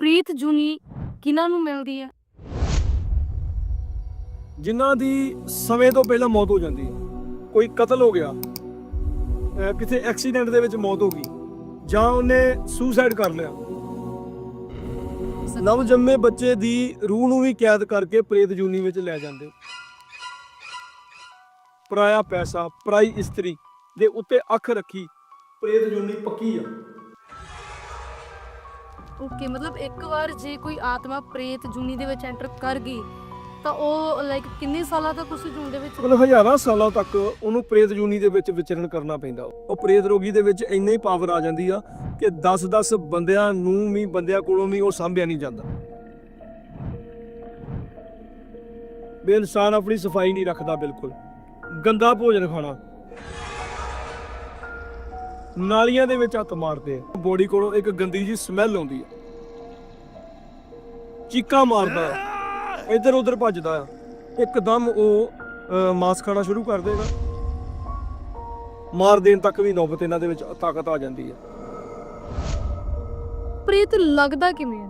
ਪ੍ਰੀਤ ਜੁਨੀ ਕਿਹਨਾਂ ਨੂੰ ਮਿਲਦੀ ਹੈ ਜਿਨ੍ਹਾਂ ਦੀ ਸਮੇਂ ਤੋਂ ਪਹਿਲਾਂ ਮੌਤ ਹੋ ਜਾਂਦੀ। ਹੈ ਕੋਈ ਕਤਲ ਹੋ ਗਿਆ ਅਹ ਕਿਸੇ ਐਕਸੀਡੈਂਟ ਦੇ ਵਿੱਚ ਮੌਤ ਹੋ ਗਈ ਜਾਂ ਉਹਨੇ ਸੁਸਾਈਡ ਕਰ ਲਿਆ। ਨਵ ਜੰਮੇ ਬੱਚੇ ਦੀ ਰੂਹ ਨੂੰ ਵੀ ਕੈਦ ਕਰਕੇ ਪ੍ਰੇਤ ਜੂਨੀ ਵਿੱਚ ਲੈ ਜਾਂਦੇ। ਪਰਾਇਆ ਪੈਸਾ ਪਰਾਈ ਇਸਤਰੀ ਦੇ ਉੱਤੇ ਅੱਖ ਰੱਖੀ ਪ੍ਰੇਤ ਜੂਨੀ ਪੱਕੀ ਆ। ਓਕੇ, ਮਤਲਬ ਇੱਕ ਵਾਰ ਜੇ ਕੋਈ ਆਤਮਾ ਪ੍ਰੇਤ ਜੁਨੀ ਦੇ ਵਿੱਚ ਐਂਟਰ ਕਰ ਗਈ, ਤਾਂ ਉਹ ਲਾਈਕ ਕਿੰਨੇ ਸਾਲਾਂ ਤੱਕ ਉਸ ਜੂਨ ਦੇ ਵਿੱਚ ਮਤਲਬ ਹਜ਼ਾਰਾਂ ਸਾਲਾਂ ਤੱਕ ਉਹਨੂੰ ਪ੍ਰੇਤ ਜੂਨੀ ਦੇ ਵਿੱਚ ਵਿਚਰਨ ਕਰਨਾ ਪੈਂਦਾ। ਉਹ ਪ੍ਰੇਤ ਰੋਗੀ ਦੇ ਵਿੱਚ ਇੰਨੀ ਹੀ ਪਾਵਰ ਆ ਜਾਂਦੀ ਆ ਕਿ 10-10 ਬੰਦਿਆਂ ਨੂੰ ਵੀ, ਬੰਦਿਆਂ ਕੋਲੋਂ ਵੀ ਉਹ ਸਾਂਭਿਆ ਨਹੀਂ ਜਾਂਦਾ। ਬੇ ਇਨਸਾਨ ਆਪਣੀ ਸਫ਼ਾਈ ਨਹੀਂ ਰੱਖਦਾ ਬਿਲਕੁਲ। ਗੰਦਾ ਭੋਜਨ ਖਾਣਾ। ਨਾਲੀਆਂ ਦੇ ਵਿੱਚ ਹੱਥ ਮਾਰਦੇ ਆ। ਬੋਡੀ ਕੋਲੋਂ ਇੱਕ ਗੰਦੀ ਜੀ ਸਮੈਲ ਆਉਂਦੀ ਆ। ਚੀਕਾਂ ਮਾਰਦਾ ਆ। ਇੱਧਰ ਉੱਧਰ ਭੱਜਦਾ ਆ। ਇੱਕਦਮ ਉਹ ਅਹ, ਖਾਣਾ ਸ਼ੁਰੂ ਕਰ ਦੇਗਾ। ਮਾਰ ਦੇਣ ਤੱਕ ਵੀ ਨੌਬਤ ਇਹਨਾਂ ਦੇ ਵਿੱਚ ਤਾਕਤ ਆ ਜਾਂਦੀ ਹੈ ਪ੍ਰੀਤ ਲੱਗਦਾ ਕਿਵੇਂ ਹੈ